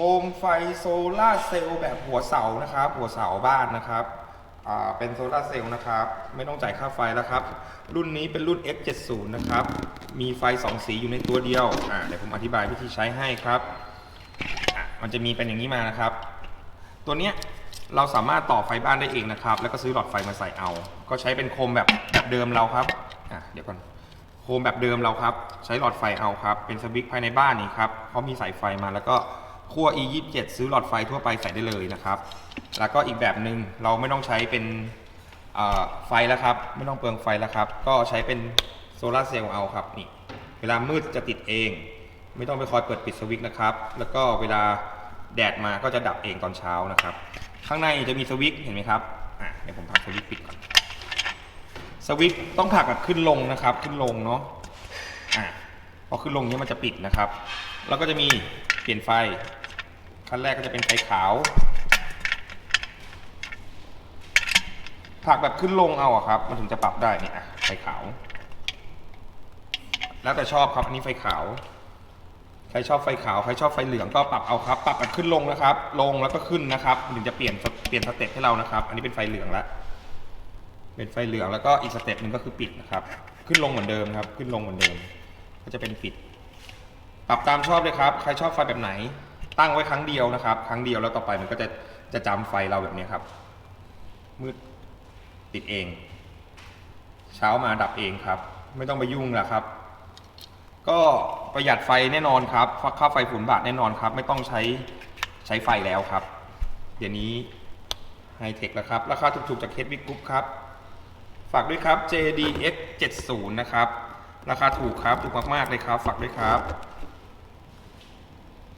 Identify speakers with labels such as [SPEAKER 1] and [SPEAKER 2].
[SPEAKER 1] โคมไฟโซลาเซลล์แบบหัวเสานะครับ หัวเสาบ้านนะครับเป็นโซลาเซลล์นะครับ ไม่ต้องจ่ายค่าไฟแล้วครับ รุ่นนี้เป็นรุ่น X70 นะครับ มีไฟ 2 สีอยู่ในตัวเดียวอ่าเดี๋ยวผมอธิบายวิธีใช้ให้ครับมันจะมีเป็นอย่างนี้มานะครับ ตัวเนี้ยเราสามารถต่อไฟบ้านได้เองนะครับ แล้วก็ซื้อหลอดไฟมาใส่เอา ก็ใช้เป็นโคมแบบแบบเดิมเราครับอะเดี๋ยวก่อนโคมแบบเดิมเราครับ ใช้หลอดไฟเอาครับ เป็นสวิตช์ภายในบ้านนี่ครับเขามีสายไฟมาแล้วก็ ขั้ว E27 ซื้อหลอดไฟทั่วไปใส่ได้เลยนะครับ แล้วก็อีกแบบหนึ่งเราไม่ต้องใช้เป็นไฟแล้วครับ ไม่ต้องเปลืองไฟแล้วครับ ก็ใช้เป็นโซลาเซลล์เอาครับนี่เวลามืดจะติดเอง ไม่ต้องไปคอยเปิดปิดสวิตช์นะครับ แล้วก็เวลาแดดมาก็จะดับเองตอนเช้านะครับ ข้างในจะมีสวิตช์เห็นไหมครับอะเดี๋ยวผมพักสวิตช์ปิดก่อนสวิตช์ต้องผักแบบขึ้นลงนะครับ ขึ้นลงเนาะอะพอขึ้นลงเนี้ยมันจะปิดนะครับ แล้วก็จะมีเปลี่ยนไฟ ขั้นแรกก็จะเป็นไฟขาวผลักแบบขึ้นลงเอาอะครับ มันถึงจะปรับได้เนี่ยอะไฟขาว แล้วแต่ชอบครับ อันนี้ไฟขาว ใครชอบไฟขาว ใครชอบไฟเหลืองก็ปรับเอาครับ ปรับแบบขึ้นลงนะครับ ลงแล้วก็ขึ้นนะครับมันถึงจะเปลี่ยนเปลี่ยนสเต็ปให้เรานะครับ อันนี้เป็นไฟเหลืองแล้วเป็นไฟเหลืองแล้วก็อีกสเต็ปหนึ่งก็คือปิดนะครับ ขึ้นลงเหมือนเดิมครับ ขึ้นลงเหมือนเดิม ก็จะเป็นปิด ปรับตามชอบเลยครับ ใครชอบไฟแบบไหน ตั้งไว้ครั้งเดียวนะครับ ครั้งเดียวแล้วต่อไปมันก็จะจะจำไฟเราแบบนี้ครับ มืดติดเอง เช้ามาดับเองครับ ไม่ต้องไปยุ่งละครับ ก็ประหยัดไฟแน่นอนครับค่าไฟฝุ่นบาทแน่นอนครับ ไม่ต้องใช้ใช้ไฟแล้วครับ เดี๋ยวนี้ไฮเทคแล้วครับ ราคาถูกๆจากเคสวิกรุ๊ปครับ ฝากด้วยครับ JDX 70 นะครับ ราคาถูกครับ ถูกมากๆเลยครับ ฝากด้วยครับ